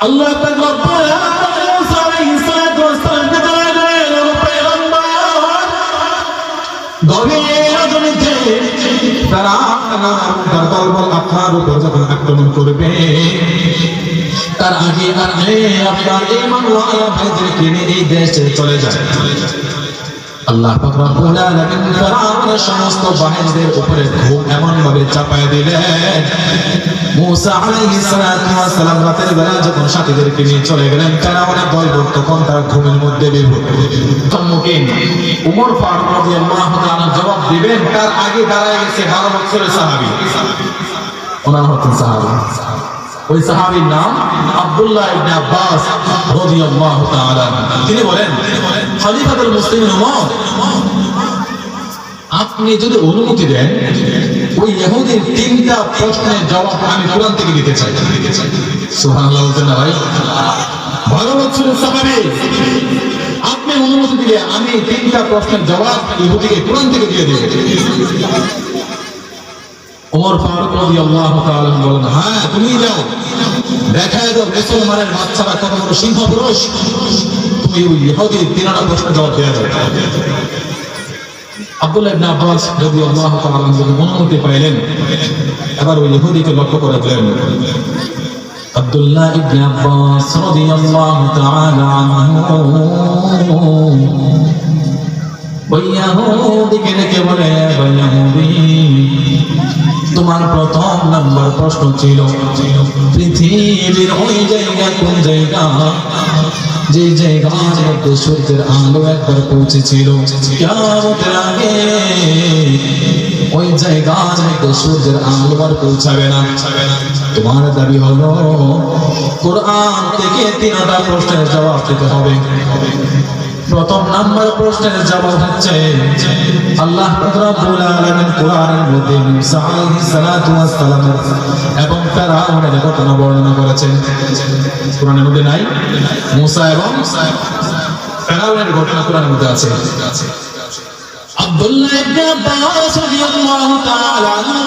আল্লাহ তারা তার আপনার উপর যখন আক্রমণ করবে, তার আগে আর আপনার এই ভাইদেরকে নিয়ে এই দেশে চলে যায়। আল্লাহ সমস্ত বাহিনীদের উপরে ঘুম এমন ভাবে চাপায় দিলেন। মুসা জবাব দিবেন, তার আগে দাঁড়ায় গেছে 12 বছরের ওনার হচ্ছেন ওই সাহাবীর নাম আব্দুল্লাহ ইবনে আব্বাস রাদিয়াল্লাহু তাআলা তিনি বলেন, খলিফাতুল মুসলিমিন ওমর আপনি যদি অনুমতি দেন, ওই ইহুদির তিনটা প্রশ্নের জবাব আমি কোরআন থেকে দিতে চাই। সুবহানাল্লাহ বলছেন না ভাই? বারো বছরের সাহাবী? আপনি অনুমতি দিলে আমি তিনটা প্রশ্নের জবাব ইহুদিকে কোরআন থেকে দিয়ে দেব। ওমর ফারুক রাদিয়াল্লাহু তাআলা বলেন হ্যাঁ তুমি যাও। দেখায় দাও, মুসলমানের বাচ্চারা কত বড় সিংহ পুরুষ তুমি ওই ইহুদি তিনটা প্রশ্নের জবাব দিয়ে দাও আব্দুল্লাহ ইবনে আব্বাস রাদিয়াল্লাহু তাআলা যখন অনুমতি পাইলেন। এবার ওই ইহুদিকে লক্ষ্য করে দিলেন আব্দুল্লাহ ইবনে আব্বাস রাদিয়াল্লাহু তাআলা আনহু ওই ইহুদিকে ডেকে বলে, ওই ইহুদি তোমার প্রথম নাম্বার প্রশ্ন ছিল, পৃথিবীর ওই জায়গা, কোন জায়গা? যে জায়গার মধ্যে সূর্যের আলো একবার পৌঁছেছিল ওই জায়গার মধ্যে সূর্যের আলো আর পৌঁছাবে না। তোমার দাবি হলো, কোরআন থেকে তিনটা প্রশ্নের জবাব দিতে হবে। প্রথম নাম্বার প্রশ্নের জবাব হচ্ছে, আল্লাহ রাব্বুল আলামিন কোরআনের মধ্যে মুসা আলাইহিস সালাতু ওয়াস সালাম এবং ফেরাউনের ঘটনা বর্ণনা করেছেন। কোরআনের মধ্যে নাই? মুসা এবং ফেরাউনের ঘটনা কোরআনের মধ্যে আছে। আব্দুল্লাহ ইবনে আব্বাস রাদিয়াল্লাহু তাআলা আনহু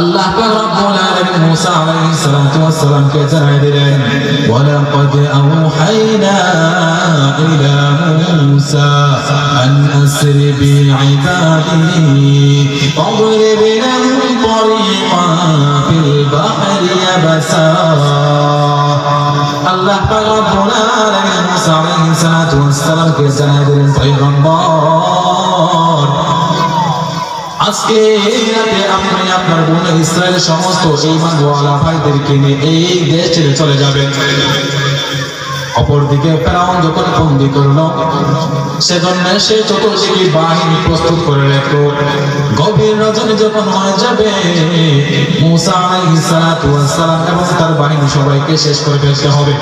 আল্লাহ পাক রব্বুল আলামিন মুসা আলাইহিস সালাতু ওয়াস সালামকে জানাই দিলেন ওয়ালাকাদ আওহাইনা ইলা মুসা আন আসরি বিইবাদি فاضرب لهم طريقا في البحر يبسا আল্লাহ পাক রব্বুল আলামিন মুসা আলাইহিস সালাতু ওয়াস সালামকে জানাই দিলেন পয়গম্বর আজকে এই রাতে আপনি আপনার বনে ইসরায়েলের সমস্ত ঈমানওয়ালা ভাইদেরকে নিয়ে এই দেশ ছেড়ে চলে যাবেন। অপরদিকে ফেরাউন যখন বন্দি করল, সেজন্য সে চতুর্দিকে বাহিনী প্রস্তুত করে রাখল। গভীর রজনী যখন হয়ে যাবে, মুসা আলাইহিস সালাতু ওয়াস সালাম এবং তার বাহিনী সবাইকে শেষ করে ফেলতে হবে।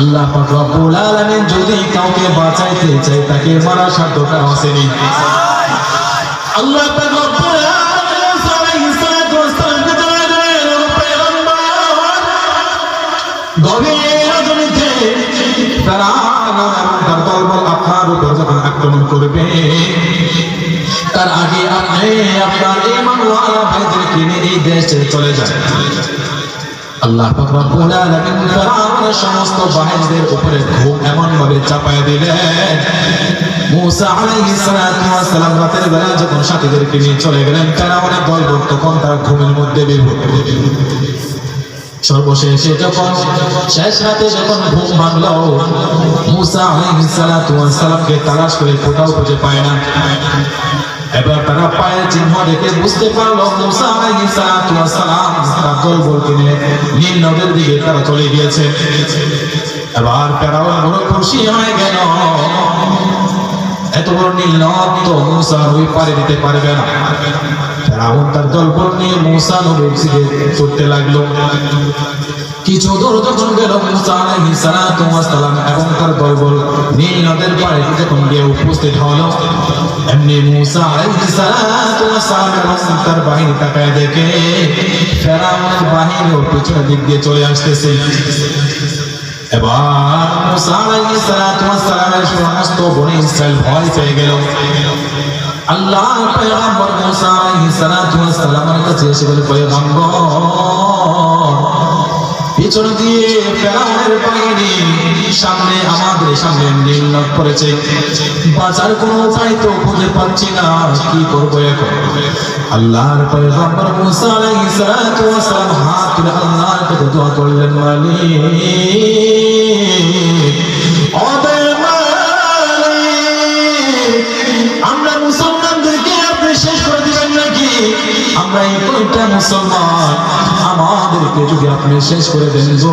আল্লাহ পাক রব্বুল আলামিন যদি কাউকে বাঁচাইতে চায়, তাকে মারার সাধ্য কারও আসেনি আল্লাহ আক্রমণ করবে, তার আগে আপনি আপনার এই মানওয়ালা ভাইদেরকে নিয়ে এই দেশে চলে যায় আল্লাহ সমস্ত বাহিনীদের উপরে ঘুম এমন ভাবে চাপায় দিলেন। রাতের বেলা যখন সাথীদেরকে নিয়ে চলে গেলেন, ফেরাউনের দলবল তখন তার ঘুমের মধ্যে বিভোর। সর্বশেষে যখন শেষ রাতে যখন ঘুম ভাঙলো, মুসা আলাইহিস সালাতু ওয়াস তালাশ করে কোথাও খুঁজে পায় না। এবার তারা পায়ের চিহ্ন দেখে বুঝতে পারল মুসা আলাইহিস সালাম তারা কিনে দিকে তারা চলে গিয়েছে। এবার ফেরাউন বড় খুশি হয়ে গেল। এত বড় নীল নদ তো মুসা ওই পারে দিতে পারবে না। ফেরাউন তার দলবল নিয়ে মুসা নবীর দিকে চড়তে লাগল। কিছু দূর যখন গেল মুসা আলাইহিস সালাতু ওয়াস সালাম এবং তার দলবল নীল নদের পাড়ে যখন গিয়ে উপস্থিত হলো, এমনি মুসা আলাইহিস সালাতু ওয়াস সালাম এবং তার বাহিনী তাকায় দেখে ফেরাউনের বাহিনী ওর পিছনের দিক দিয়ে চলে আসতেছে। এবার মুসা আলাইহিস সালাতু ওয়াস সালামের সমস্ত বনি ইসরাইল ভয় পেয়ে গেল। আল্লাহ পয়গম্বর মুসা আলাইহিস সালাতু ওয়াস সালামের কাছে এসে বলে, পয়গম্বর, পিছন দিয়ে ফেরাউনের বাহিনী সামনে আমাদের সামনে নীলনদ করেছে বাঁচার কোনো উপায় তো খুঁজে পাচ্ছি না, কি করব এখন? আল্লাহর পয়গম্বর মুসা আলাইহিস সালাতু ওয়াস সালাম হাত তুলে আল্লাহর কাছে দোয়া করলেন, মালিক আমরা এই কয়টা মুসলমান আমাদেরকে যদি আপনি শেষ করে দেন গো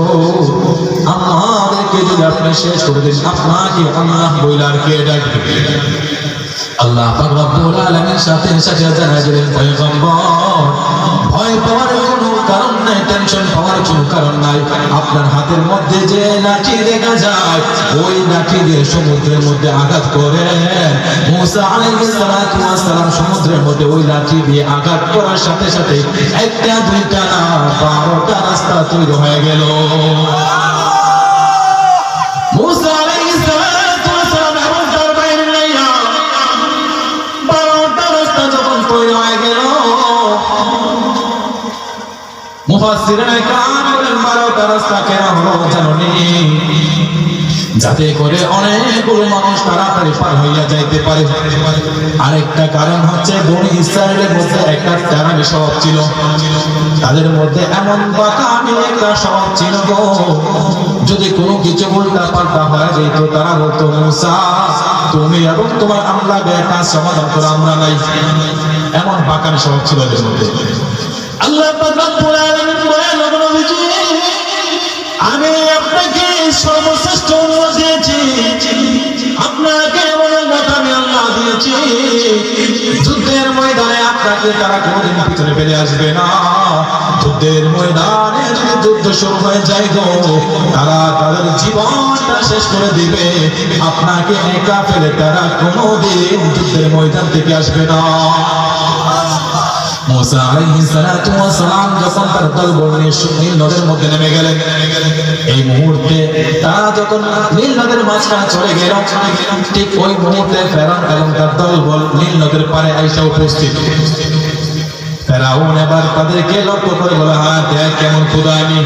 যদি আপনি শেষ করে দেন, আপনাকে আল্লাহ বইলার কে ডাকবে? আল্লাহ পাক রব্বুল আলামিন সাথে সাথে পয়গম্বর, ভয় পাওয়ার কোনো কারণ নাই টেনশন পাওয়ার কোনো কারণ নাই। আপনার হাতের মধ্যে যে লাঠি দেখা যায়, ওই লাঠি দিয়ে সমুদ্রের মধ্যে আঘাত করে। মুসা আলাইহিস সমুদ্রের মধ্যে ওই লাঠি দিয়ে আঘাত করার সাথে সাথে একটা, দুইটা না বারোটা রাস্তা তৈরি হয়ে গেল। যাতে করে অনেকগুলো মানুষ তাড়াতাড়ি পার হইয়া যাইতে পারে। আরেকটা কারণ হচ্ছে ইসরায়েলের মধ্যে একটা স্বভাব ছিল। তাদের মধ্যে এমন একটা স্বভাব ছিল যদি কোনো কিছু উল্টা পাল্টা হয়ে যেত তারা বলতো, মুসা, তুমি এবং তোমার আমরা কাজ সমাধান করে আমরা নাই। এমন বাকামি স্বভাব ছিল এদের মধ্যে। আল্লাহ আপনাকে সর্বশ্রেষ্ঠ আপনাকে আমি আল্লাহ দিয়েছি। যুদ্ধের ময়দানে আপনাকে তারা কোনোদিন পিছনে ফেলে আসবে না। যুদ্ধের ময়দানে যদি যুদ্ধ শুরু হয়ে যায় গো, তারা তাদের জীবনটা শেষ করে দিবে। আপনাকে একা ফেলে তারা কোনোদিন যুদ্ধের ময়দান থেকে আসবে না। আলাইহিস সালাতু ওয়াস সালাম যখন তার নীল নদের মধ্যে নেমে গেলেন, এই মুহূর্তে তারা যখন নীল নদের মাঝখানে চলে গেল, ঠিক ওই মুহূর্তে ফেরাউন এবং তার নীল নদের পারে আইসা উপস্থিত। ফেরাউন এবার তাদেরকে লক্ষ্য করে বলে হ্যাঁ দেখ কেমন খুদা আমি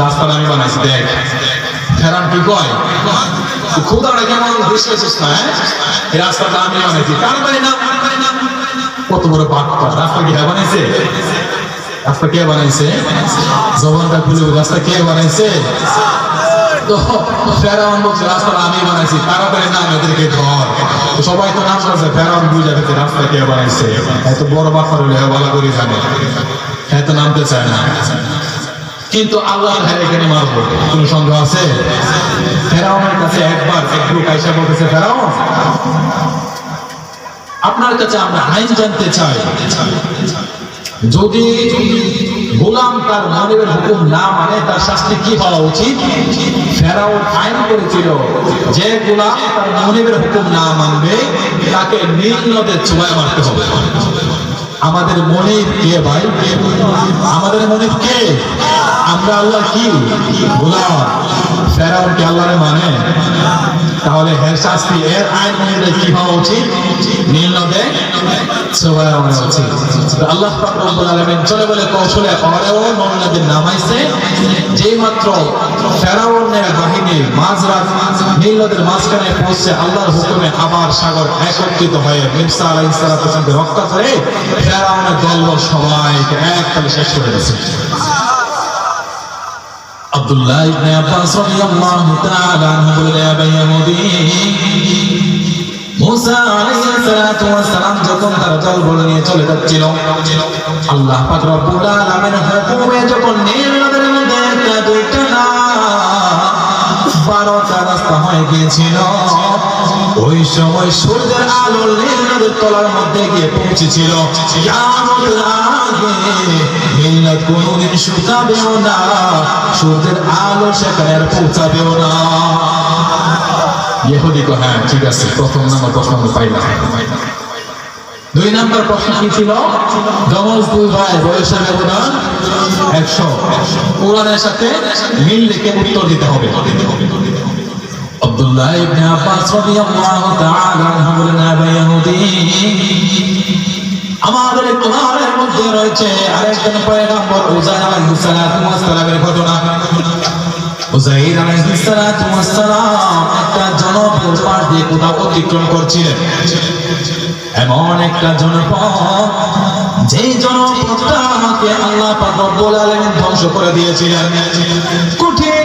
রাস্তাটা আমি বানাইছি, দেখ। ফেরাউন কি কয়? খুদাটা কেমন দৃশ্য না হ্যাঁ? রাস্তাটা আমি বানাইছি। বাড়ি না। কত বড় বাটপা রাস্তা কে বানাইছে? রাস্তা কে বানাইছে? জবানটা খুলে রাস্তা কে বানাইছে? তো আমি বানাইছি সবাই তো রাস্তা কে বানাইছে? বড় ভালো করে এত নামতে চায় না। কিন্তু আল্লাহ ভাই এখানে মারবো। কোন সন্দেহ আছে? ফেরাউনের কাছে একবার এক গ্রুপ আইসা বলতেছে, ফেরাউন আপনার কাছে আমরা আইন জানতে চাই। যদি গোলাম তার মনের হুকুম না মানে তার শাস্তি কি হওয়া উচিত? ফেরাউন আইন করেছিল যে গোলাম তার মনিবের হুকুম না মানবে, তাকে নীল নদের চুবায় মারতে হবে। আমাদের মনিব কে ভাই? আমাদের মনিব কে? আমরা আল্লাহ কি? গোলাম ফেরাউন কি আল্লাহরে মানে? তাহলে এর শাস্তি, এর আইন অনুযায়ী কি হওয়া উচিত? নীল নদে সবাই উচিত আল্লাহ চলে বলে কৌশলে পরেও নীল নামাইছে। যেই মাত্র ফেরাউনের বাহিনী মাঝরাত নীল নদীর মাঝখানে পৌঁছে আল্লাহর হুকুমে আবার সাগর একত্রিত হয়ে মির্সা আলাইহিস সালাতু রক্ষা করে ফেরাউনের দল সবাইকে এক তালে শেষ করে দিয়েছে। আব্দুল্লাহ ইবনে আব্বাস রাদিয়াল্লাহু তাআলা আনহু বলে আবা ইহুদি মুসা আলাইহিস সালাতু ওয়াস সালাম যখন তার দলবল নিয়ে চলে যাচ্ছিল, আল্লাহ পাক রব্বুল আলামিনের হুকুমে যখন নীল নদের মধ্যে একটা, দুইটা বারোটা রাস্তা হয়ে গিয়েছিল, ওই সময় সূর্যের আলো নদের তলার মধ্যে গিয়ে পৌঁছেছিল। মিল্লাত কোনোদিন শুকাবেও না, সূর্যের আলো সেখানে আর পৌঁছাবেও না। ইহুদি কো হ্যাঁ ঠিক আছে, প্রথম নাম্বার প্রশ্ন পাইলাম। দুই নাম্বার প্রশ্ন কি ছিল? গমজ দুই ভাই বয়সের ব্যবধান একশো। কোরআনের সাথে মিল রেখে উত্তর দিতে হবে? আব্দুল্লাহ ইবনে আব্বাস রাদিয়াল্লাহু তাআলা বলেন ইহুদি, আমাদের কোরআনের মধ্যে রয়েছে আরেকজন পয়গম্বর আলাইহিস সালাতু ওয়াস সালামের ঘটনা। উজাইর আলাইহিস সালাতু ওয়াস সালাম একটা জনপদ পার দিয়ে কোথাও অতিক্রম করছিলেন। এমন একটা জনপদ যে জনপদটা আমাকে আল্লাহ পাক রব্বুল আলামিন ধ্বংস করে দিয়েছিলেন। কঠিন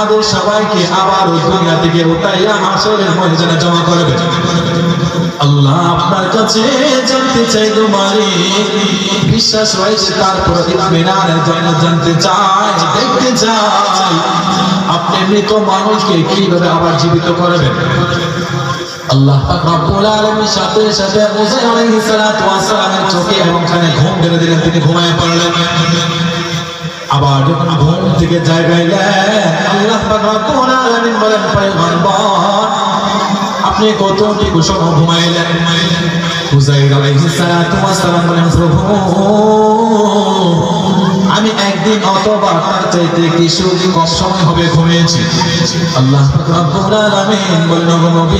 আমাদের সবাইকে আবার ওই দুনিয়া থেকে উঠাইয়া হাসরের ময়দানে জমা করবেন আল্লাহ আপনার কাছে জানতে চাই মালিক। বিশ্বাস হয়েছে তারপর ইতমিনানের জন্য জানতে চাই দেখতে চাই আপনি মৃত মানুষকে কীভাবে আবার জীবিত করবেন? আল্লাহ রব্বুল আলামিন সাথে সাথে মুসা আলাইহিস সালাতু ওয়াস সালামের চোখে এবং কানে ঘুম দিলেন, তিনি ঘুমায় পড়লেন। আবার ঘুম থেকে জায়গায় আল্লাহ আলামিন বলেন আপনি কতটুকু সময় ঘুমাইলেন? আমি একদিন অথবা তার চাইতে কিছু সময় হবে ঘুমিয়েছি। আল্লাহ নবী,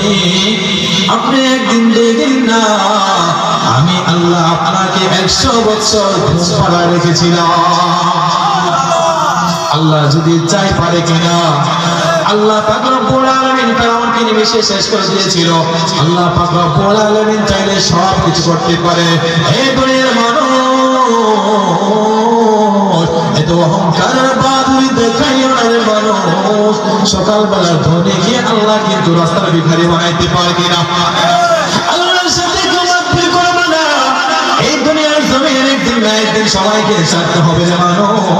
আপনি একদিন দুই না, আমি আল্লাহ আপনাকে একশো বছর ঘুম পাড়া রেখেছিলাম। আল্লাহ যদি চাই পারে কিনা। আল্লাহ পাক রব্বুল আলামিন ফেরাউনকে আল্লাহ পাক রব্বুল আলামিন চাইলে সব কিছু করতে পারে। এই দুনিয়ার মানুষ, এত না রে মানুষ। সকালবেলার ধনী গিয়ে আল্লাহ কিন্তু রাস্তার সবাইকে ছাড়তে হবে মানুষ।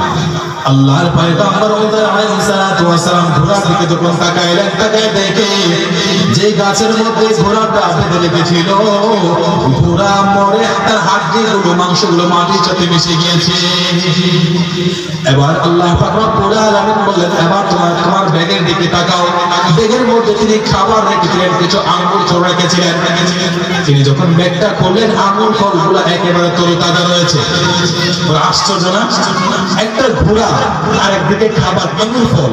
আল্লাহর ঘোড়ার দিকে যখন তাকাইলেন তাকায় দেখে, যে গাছের মধ্যে ঘোড়াটা বেঁধে রেখেছিল, ঘোড়া মরে তার মাংসগুলো মাটির সাথে মিশে গিয়েছে। এবার আল্লাহ বললেন, এবার তোমার তোমার ব্যাগের দিকে তাকাও। ব্যাগের মধ্যে তিনি খাবার রেখেছিলেন, কিছু আঙ্গুর ফল রেখেছিলেন। তিনি যখন ব্যাগটা খুললেন, আঙ্গুর ফলগুলো একেবারে তরতাজা রয়েছে। আশ্চর্য না? একটা ঘোড়া আর খাবার ফল?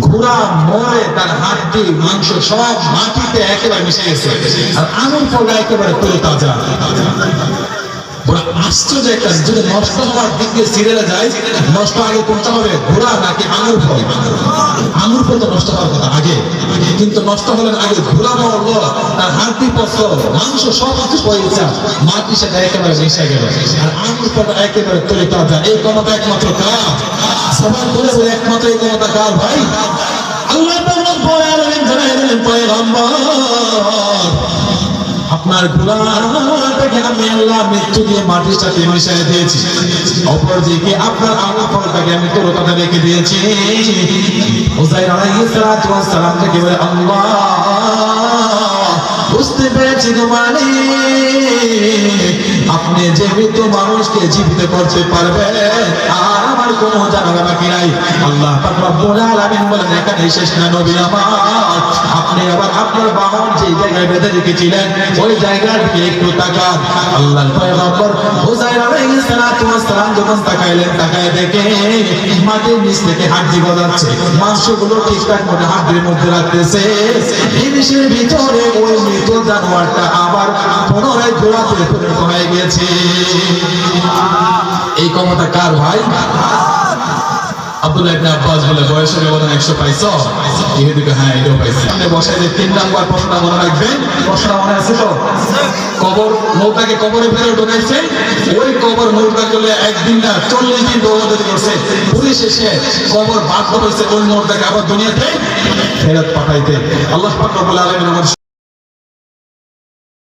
ঘোড়া মরে, তার হাড্ডি মাংস সব মাটিতে একেবারে মিশে গেছে। আর আঙুর ফলটা একেবারে তরতাজা ওরা আশ্চর্য একটা যদি নষ্ট হওয়ার দিক দিয়ে সিরিয়ালে যায়, নষ্ট আগে কোনটা হবে ঘোড়া নাকি আঙুর ফল? আঙুর ফল তো নষ্ট হওয়ার কথা, আগে। কিন্তু নষ্ট হলেন আগে ঘোড়া মরলো তার হাড্ডি পচল মাংস সব কিছু পয়সা মাটি সেটা একেবারে মিশে গেল। আর আঙুর ফলটা একেবারে তলে তাজা এই ক্ষমতা একমাত্র কার? সবাই বলে বলে একমাত্র এই ক্ষমতা কার ভাই? আল্লাহ আপনার আমি আল্লাহ মৃত্যু দিয়ে মাটির সাথে দিয়েছি। আপনার আমি রেখে দিয়েছি। সালাম থেকে বলে, আল্লাহ, বুঝতে পেরেছি গো আপনি যে মৃত মানুষকে জীবিত করতে পারবেন, আর আমার কোনো জানালা বাকি নাই। আল্লাহ পাক রব্বুল আলামিন বলেন এখানে শেষ না নবী আপনি আবার আপনার বাহন যে জায়গায় বেঁধে রেখেছিলেন, ওই জায়গার দিকে একটু তাকান। আল্লাহর পয়গম্বর আলাইহিস সালাতু ওয়াস সালাম যখন তাকাইলেন, তাকায় দেখে মাটির নিচ থেকে হাড্ডি গজাচ্ছে। মাংসগুলো ঠিকঠাক মতো হাড্ডির মধ্যে রাখতেছে। ভিতরে ওই মৃত জানোয়ারটা আবার পুনরায় হয়ে গেছে এই ক্ষমতা কার ভাই? আব্দুল্লাহ ইবনে আব্বাস বলে বয়সের ব্যবধান 100 পাইছো? ইহুদিকে হ্যাঁ ওই কবর করলে একদিন কবর ওই আবার পাঠাইতে। আল্লাহ পাক